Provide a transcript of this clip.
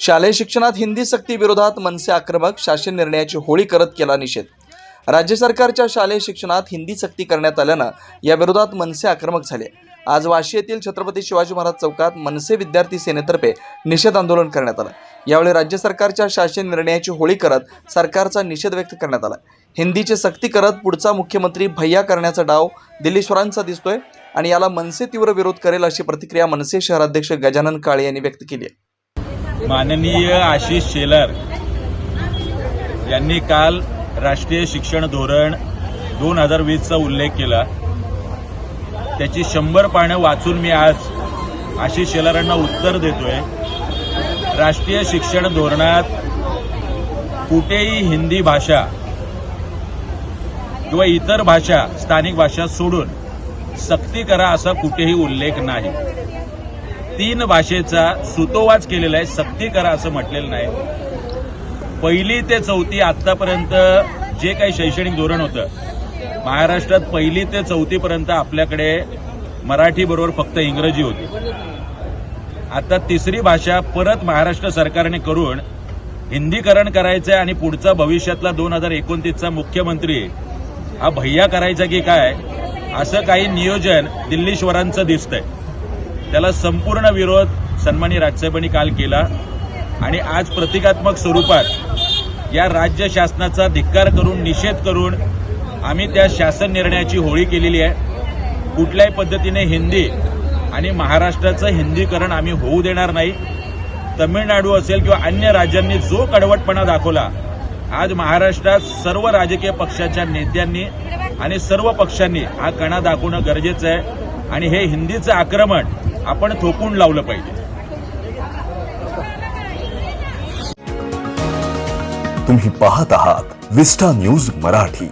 शालेय शिक्षणात हिंदी सक्ती विरोधात मनसे आक्रमक शासन निर्णयाची होळी करत केला निषेध. राज्य सरकारच्या शालेय शिक्षणात हिंदी सक्ती करण्यात आल्यानं या विरोधात मनसे आक्रमक झाले. आज वाशी येथील छत्रपती शिवाजी महाराज चौकात मनसे विद्यार्थी सेनेतर्फे निषेध आंदोलन करण्यात आलं. यावेळी राज्य सरकारच्या शासन निर्णयाची होळी करत सरकारचा निषेध व्यक्त करण्यात आला. हिंदीची सक्ती करत पुढचा मुख्यमंत्री भैया करण्याचा डाव दिल्लीश्वरांचा दिसतोय आणि याला मनसे तीव्र विरोध करेल अशी प्रतिक्रिया मनसे शहराध्यक्ष गजानन काळे यांनी व्यक्त केली आहे. माननीय आशिष शेलार यांनी काल राष्ट्रीय शिक्षण धोरण दोन हजार वीसचा उल्लेख केला. त्याची शंभर पानं वाचून मी आज आशिष शेलारांना उत्तर देतोय. राष्ट्रीय शिक्षण धोरणात कुठेही हिंदी भाषा किंवा इतर भाषा स्थानिक भाषा सोडून सक्ती करा असा कुठेही उल्लेख नाही. तीन भाषेचा सुतोवाच केलेला आहे. सक्ती करा असं म्हटलेलं नाही. पहिली ते चौथी आतापर्यंत जे काही शैक्षणिक धोरण होतं महाराष्ट्रात पहिली ते चौथीपर्यंत आपल्याकडे मराठी बरोबर फक्त इंग्रजी होती. आता तिसरी भाषा परत महाराष्ट्र सरकारने करून हिंदीकरण करायचं आहे आणि पुढचा भविष्यातला दोन हजार एकोणतीसचा मुख्यमंत्री हा भैया करायचा की काय असं काही नियोजन दिल्लीश्वरांचं दिसतंय. त्याला संपूर्ण विरोध सन्मानी राजसाहेबांनी काल केला. आणि आज प्रतिकात्मक स्वरूपात या राज्य शासनाचा धिक्कार करून निषेध करून आम्ही त्या शासन निर्णयाची होळी केलेली आहे. कुठल्याही पद्धतीने हिंदी आणि महाराष्ट्राचं हिंदीकरण आम्ही होऊ देणार नाही. तमिळनाडू असेल किंवा अन्य राज्यांनी जो कडवटपणा दाखवला आज महाराष्ट्रात सर्व राजकीय पक्षाच्या नेत्यांनी आणि सर्व पक्षांनी हा कणा दाखवणं गरजेचं आहे. आणि हे हिंदीचं आक्रमण आपण थोपून लावलं पाहिजे. तुम्ही पाहत आहात विस्टा न्यूज मराठी.